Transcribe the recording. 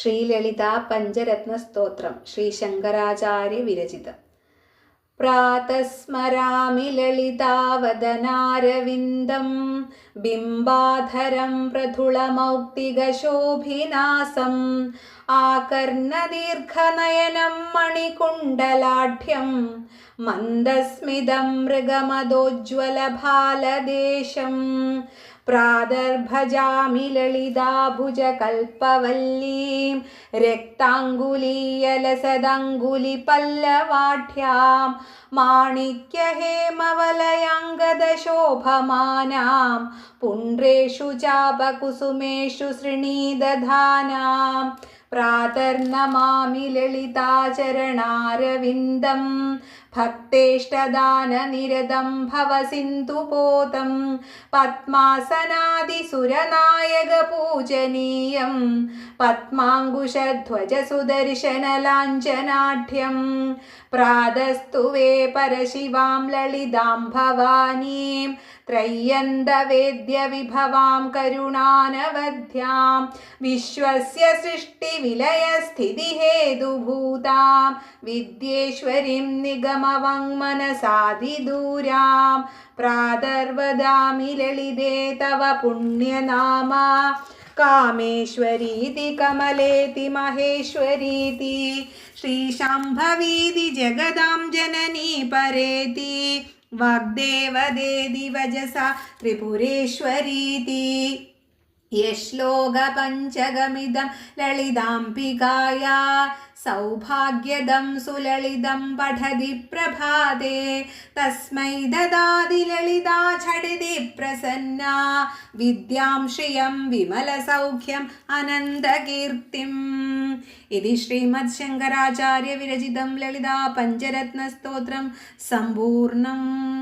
ശ്രീലളിത പഞ്ചരത്നസ്തോത്രം ശ്രീ ശങ്കരാചാര്യ വിരചിതം. പ്രാതസ്മരാമി ലളിതാവദനാരവിന്ദം ബിംബാധരം പ്രഥുളമൗക്തികശോഭിനാസം ആകർണദീർഘനയനം മണികുണ്ടലാഢ്യം മന്ദസ്മിതം മൃഗമദോജ്വലഭാലദേശം പ്രാതർഭജാമി ലളിതാഭുജകൽപ്പവല്ലീം രക്താങ്കുലീയലസദങ്കുലിപല്ലവാഢ്യാം पुण्ड्रेषु चापकुसुमेषु शृणीदधानाम् ചാപകുസുമേഷു ശൃണീദധാനാം പ്രാതർനമാമി ലളിതാചരണാരവിന്ദം ഭക്തേഷ്ടദാനനിരതം ഭവസിന്ധുപോതം പത്മാസനാദിസുരനായകപൂജനീയം പത്മാങ്കുശധ്വജസുദർശനലാഞ്ചനാഢ്യം പ്രാതസ്തുവേ പരശിവാം ലളിതാം ഭവാനീം ത്രയ്യന്തവേദ്യവിഭവാം കരുണാനവധ്യാം വിശ്വസ്യ विलयस्थितिहेतुभूतां, विद्येश्वरीं निगमवङ्मनसाधिदूरां प्रादर्वदामि ललिते तव पुण्यनामा। कामेश्वरीति कमलेति महेश्वरीति, श्रीशम्भवीति जगदां जननी परेति वाग्देवदेदि वजसा त्रिपुरेश्वरीति। യശ്ലോകപഞ്ചകമിദം ലളിതാംബികായ. സൗഭാഗ്യദം സുലളിതം പഠതി പ്രഭാതേ. തസ്മൈ ദദാതി ലളിതാ ഝടിതി പ്രസന്ന. വിദ്യാം ശ്രിയം വിമലസൗഖ്യം അനന്തകീർത്തിം. ഇതി ശ്രീമദ് ശങ്കരാചാര്യ വിരചിതം ലളിതാ പഞ്ചരത്നസ്തോത്രം സമ്പൂർണം